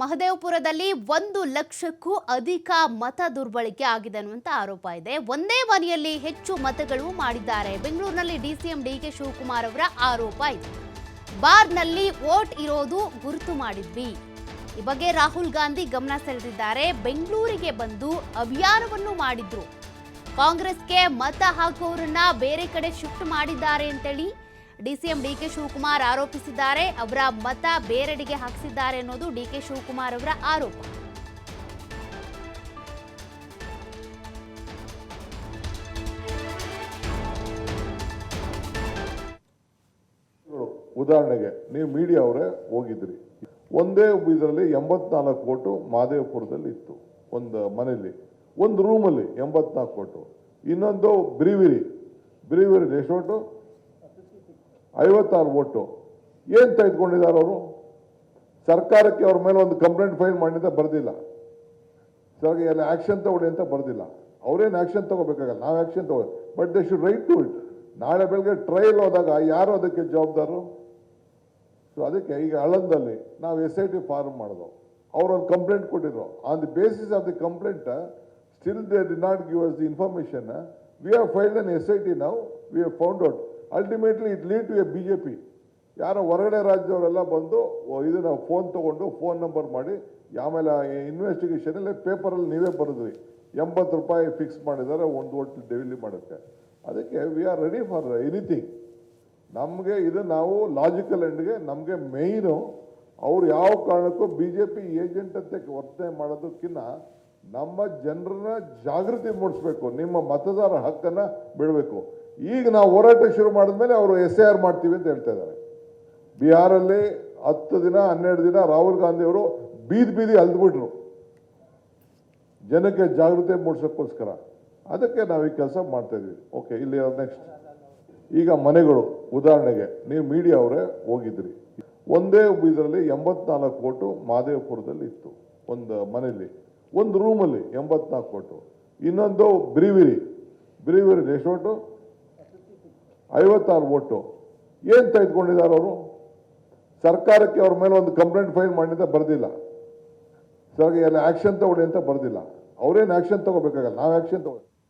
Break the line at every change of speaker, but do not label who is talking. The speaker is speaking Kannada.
ಮಹದೇವಪುರದಲ್ಲಿ ಒಂದು ಲಕ್ಷಕ್ಕೂ ಅಧಿಕ ಮತ ದುರ್ಬಳಕೆ ಆಗಿದೆ ಅನ್ನುವಂತ ಆರೋಪ ಇದೆ. ಒಂದೇ ಮನೆಯಲ್ಲಿ ಹೆಚ್ಚು ಮತಗಳು ಮಾಡಿದ್ದಾರೆ. ಬೆಂಗಳೂರಿನಲ್ಲಿ ಡಿಸಿಎಂ ಡಿಕೆ ಶಿವಕುಮಾರ್ ಅವರ ಆರೋಪ ಇದೆ. ಬಾರ್ನಲ್ಲಿ ವೋಟ್ ಇರೋದು ಗುರುತು ಮಾಡಿದ್ವಿ. ಈ ಬಗ್ಗೆ ರಾಹುಲ್ ಗಾಂಧಿ ಗಮನ ಸೆಳೆದಿದ್ದಾರೆ. ಬೆಂಗಳೂರಿಗೆ ಬಂದು ಅಭಿಯಾನವನ್ನು ಮಾಡಿದ್ರು. ಕಾಂಗ್ರೆಸ್ಗೆ ಮತ ಹಾಕುವವರನ್ನ ಬೇರೆ ಕಡೆ ಶಿಫ್ಟ್ ಮಾಡಿದ್ದಾರೆ ಅಂತೇಳಿ ಡಿಸಿಎಂ ಡಿಕೆ ಶಿವಕುಮಾರ್ ಆರೋಪಿಸಿದ್ದಾರೆ. ಅವರ ಮತ ಬೇರೆಡೆಗೆ ಹಾಕಿಸಿದ್ದಾರೆ ಅನ್ನೋದು ಡಿಕೆ ಶಿವಕುಮಾರ್ ಅವರ ಆರೋಪ.
ಉದಾಹರಣೆಗೆ, ನೀವು ಮೀಡಿಯಾ ಅವರೇ ಹೋಗಿದ್ರಿ. ಒಂದೇ ಇದರಲ್ಲಿ ಎಂಬತ್ನಾಲ್ಕು ಕೋಟು ಮಾದೇವಪುರದಲ್ಲಿ ಇತ್ತು, ಒಂದು ಮನೆಯಲ್ಲಿ. ಒಂದು ರೂಮಲ್ಲಿ ಎಂಬತ್ನಾಲ್ಕು ಕೋಟು ಇನ್ನೊಂದು ಬ್ರಿವಿರಿ. ಬ್ರಿವಿರಿ ಎಷ್ಟು ಐವತ್ತಾರು ಓಟು ಏನು ತೆಗೆದುಕೊಂಡಿದ್ದಾರೆ ಅವರು? ಸರ್ಕಾರಕ್ಕೆ ಅವ್ರ ಮೇಲೆ ಒಂದು ಕಂಪ್ಲೇಂಟ್ ಫೈಲ್ ಮಾಡಿ ಅಂತ ಬರೆದಿಲ್ಲ. ಸರ್ ಎಲ್ಲ ಆ್ಯಕ್ಷನ್ ತಗೊಳ್ಳಿ ಅಂತ ಬರೆದಿಲ್ಲ. ಅವರೇನು ಆ್ಯಕ್ಷನ್ ತಗೋಬೇಕಾಗಲ್ಲ? ನಾವು ಆ್ಯಕ್ಷನ್ ತಗೊಳ್ಳಿ. But they should write to it ನಾಳೆ ಬೆಳಗ್ಗೆ ಟ್ರಯಲ್ ಹೋದಾಗ ಯಾರು ಅದಕ್ಕೆ ಜವಾಬ್ದಾರು? ಸೊ ಅದಕ್ಕೆ ಈಗ ಹಳಂದಲ್ಲಿ ನಾವು ಎಸ್ ಐ ಟಿ ಫಾರ್ಮ್ ಮಾಡಿದ್ವು ಒಂದು ಕಂಪ್ಲೇಂಟ್ ಕೊಟ್ಟಿದ್ರು. On the basis of the complaint still they did not give us the information we have filed an S I T ನಾವು we have found out ultimately it lead to a B J P ಯಾರೋ ಹೊರಗಡೆ ರಾಜ್ಯದವರೆಲ್ಲ ಬಂದು ಇದನ್ನು ಫೋನ್ ತೊಗೊಂಡು ಫೋನ್ ನಂಬರ್ ಮಾಡಿ, ಆಮೇಲೆ ಇನ್ವೆಸ್ಟಿಗೇಷನಲ್ಲಿ ಪೇಪರಲ್ಲಿ ನೀವೇ ಬರೆದ್ರಿ. ಎಂಬತ್ತು ರೂಪಾಯಿ ಫಿಕ್ಸ್ ಮಾಡಿದ್ದಾರೆ, ಒಂದು ಒಟ್ಟು ಡೆವಿಲಿ ಮಾಡೋಕ್ಕೆ ಅದಕ್ಕೆ we are ready for anything ನಮಗೆ ಇದು ನಾವು ಲಾಜಿಕಲ್ ಎಂಡ್ಗೆ ನಮಗೆ ಮೇಯ್ನು ಅವ್ರು ಯಾವ ಕಾರಣಕ್ಕೂ ಬಿ ಜೆ ಪಿ ಏಜೆಂಟ್ ಅಂತ ವರ್ತನೆ ಮಾಡೋದಕ್ಕಿಂತ ನಮ್ಮ ಜನರನ್ನ ಜಾಗೃತಿ ಮೂಡಿಸ್ಬೇಕು. ನಿಮ್ಮ ಮತದಾರ ಹಕ್ಕನ್ನು ಬಿಡಬೇಕು. ಈಗ ನಾವು ಹೋರಾಟ ಶುರು ಮಾಡಿದ್ಮೇಲೆ ಅವರು ಎಸ್ ಎ ಆರ್ ಮಾಡ್ತೀವಿ ಅಂತ ಹೇಳ್ತಾ ಇದ್ದಾರೆ. ಬಿಹಾರಲ್ಲಿ ಹತ್ತು ದಿನ, ಹನ್ನೆರಡು ದಿನ ರಾಹುಲ್ ಗಾಂಧಿ ಅವರು ಬೀದಿ ಬೀದಿ ಅಲ್ದ್ಬಿಟ್ರು. ಜನಕ್ಕೆ ಜಾಗೃತಿ ಮೂಡಿಸೋಕ್ಕೋಸ್ಕರ. ಅದಕ್ಕೆ ನಾವು ಈ ಕೆಲಸ ಮಾಡ್ತಾ ಇದ್ದೀವಿ. ಓಕೆ, ಇಲ್ಲಿ ನೆಕ್ಸ್ಟ್ ಈಗ ಮನೆಗಳು, ಉದಾಹರಣೆಗೆ ನೀವು ಮೀಡಿಯಾ ಅವರೇ ಹೋಗಿದ್ರಿ. ಒಂದೇ ಇದರಲ್ಲಿ ಎಂಬತ್ನಾಲ್ಕು ಕೋಟು ಮಾದೇವಪುರದಲ್ಲಿ ಇತ್ತು. ಒಂದು ಮನೆಯಲ್ಲಿ, ಒಂದು ರೂಮಲ್ಲಿ ಎಂಬತ್ನಾಲ್ಕು ಕೋಟು ಇನ್ನೊಂದು ಬ್ರಿವಿರಿ. ಬ್ರಿವಿರಿ, ಎಷ್ಟು ಐವತ್ತಾರು ಓಟು. ಏನು ತೆಗೆದುಕೊಂಡಿದ್ದಾರೆ ಅವರು? ಸರ್ಕಾರಕ್ಕೆ ಅವ್ರ ಮೇಲೆ ಒಂದು ಕಂಪ್ಲೇಂಟ್ ಫೈಲ್ ಮಾಡಿದ ಬರೆದಿಲ್ಲ. ಸರ್ ಎಲ್ಲ ಆ್ಯಕ್ಷನ್ ತಗೊಳ್ಳಿ ಅಂತ ಬರೆದಿಲ್ಲ. ಅವರೇನು ಆ್ಯಕ್ಷನ್ ತಗೋಬೇಕಾಗಲ್ಲ? ನಾವು ಆ್ಯಕ್ಷನ್ ತಗೋ